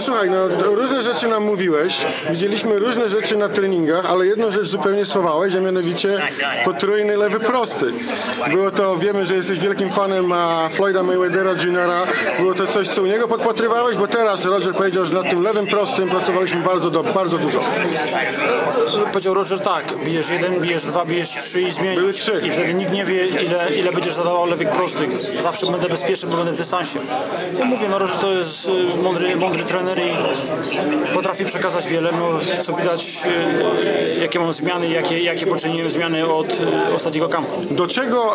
Słuchaj, no różne rzeczy nam mówiłeś, widzieliśmy różne rzeczy na treningach, ale jedną rzecz zupełnie schowałeś, a mianowicie potrójny lewy prosty. Było to, wiemy, że jesteś wielkim fanem a, Floyda Mayweathera Juniora, było to coś, co u niego podpatrywałeś, bo teraz Roger powiedział, że nad tym lewym prostym pracowaliśmy bardzo, do, bardzo dużo. Powiedział Roger tak, bijesz jeden, bijesz dwa, bijesz trzy i zmienisz. Były trzy. I wtedy nikt nie wie, ile, ile będziesz zadawał lewych prostych. Zawsze będę bezpieczny, bo będę w dystansie. Ja mówię, no Roger to jest y, mądry, mądry trener i potrafi przekazać wiele. No, co widać, y, jakie mam zmiany, jakie, jakie poczyniłem zmiany od y, ostatniego kampu. Do czego,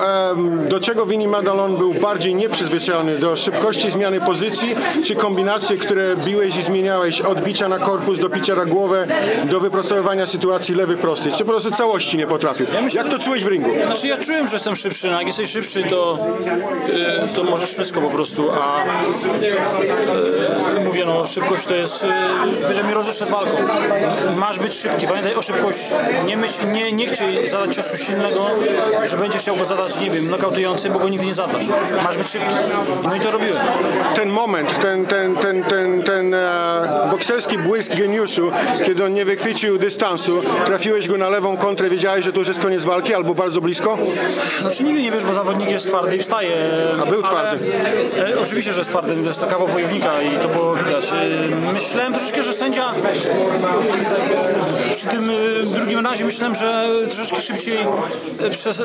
do czego Winnie Madalon był bardziej nieprzyzwyczajony? Do szybkości zmiany pozycji, czy kombinacje, które biłeś i zmieniałeś od bicia na korpus do bicia na głowę, do wypracowywania sytuacji lewy prosty? Czy po prostu całości nie potrafił? myślę, Jak to czułeś w ringu? Znaczy ja czułem, że jestem szybszy, no jak jesteś szybszy, to, y, to możesz wszystko po prostu, a no szybkość to jest, y, bierze mi Roger przed walką. Masz być szybki, pamiętaj o szybkości. Nie, myśl, nie, nie chciej zadać ciosu silnego, że będziesz chciał go zadać, nie wiem, nokautujący, bo go nigdy nie zadasz. Masz być szybki. No i to robiłem. ten moment, ten, ten, ten, ten, ten e, bokserski błysk geniuszu, kiedy on nie wychwycił dystansu, trafiłeś go na lewą kontrę, wiedziałeś, że to już jest koniec walki albo bardzo blisko? Znaczy nigdy nie wiesz, bo zawodnik jest twardy i wstaje. A był ale, twardy. E, oczywiście, że jest twardy. To jest to kawał wojownika i to było widać. Myślałem troszeczkę, że sędzia przy tym e, drugim razie myślałem, że troszeczkę szybciej e, przez, e,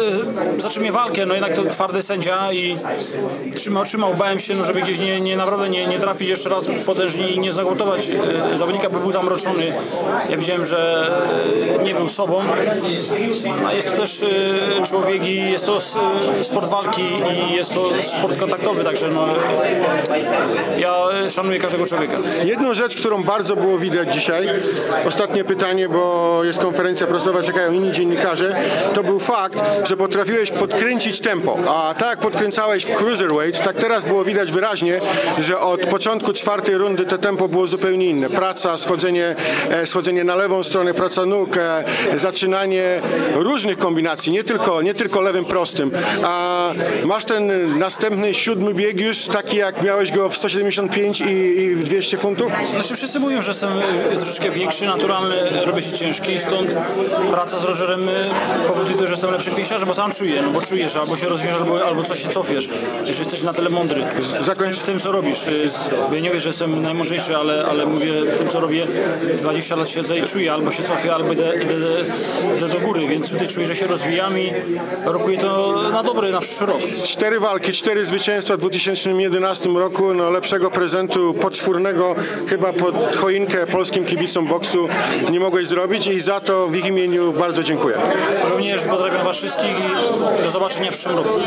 zacznie walkę. No jednak to twardy sędzia i trzymał, trzymał. Bałem się, no, żeby gdzieś nie, nie naprawdę nie, nie trafić jeszcze raz potężnie i nie zagłotować zawodnika, bo był zamroczony. Ja widziałem, że nie był sobą. A jest to też człowiek i jest to sport walki i jest to sport kontaktowy, także no, ja szanuję każdego człowieka. Jedną rzecz, którą bardzo było widać dzisiaj, ostatnie pytanie, bo jest konferencja prasowa, czekają inni dziennikarze, to był fakt, że potrafiłeś podkręcić tempo, a tak jak podkręcałeś w cruiserweight, tak teraz było widać wyraźnie, że od początku czwartej rundy to tempo było zupełnie inne. Praca, schodzenie, e, schodzenie na lewą stronę, praca nóg, e, zaczynanie różnych kombinacji, nie tylko, nie tylko lewym prostym. A masz ten następny siódmy bieg już taki jak miałeś go w 175 i, i w 200 funtów? Znaczy wszyscy mówią, że jestem e, troszeczkę większy, naturalny, robię się ciężki, stąd praca z Rogerem e, powoduje to, że jestem lepszy pięściarzem, bo sam czuję, no bo czujesz, albo się rozwijasz, albo, albo coś się cofiesz, że jesteś na tyle mądry Zakończ- w tym, co robisz. Bo ja nie wiem, że jestem najmądrzejszy, ale, ale mówię, w tym, co robię, 20 lat siedzę i czuję, albo się cofię, albo idę, idę, idę do góry, więc tutaj czuję, że się rozwijam i rokuję to na dobre, na przyszły rok. Cztery walki, cztery zwycięstwa w 2011 roku. No, lepszego prezentu poczwórnego chyba pod choinkę polskim kibicom boksu nie mogłeś zrobić i za to w ich imieniu bardzo dziękuję. Również pozdrawiam Was wszystkich i do zobaczenia w przyszłym roku.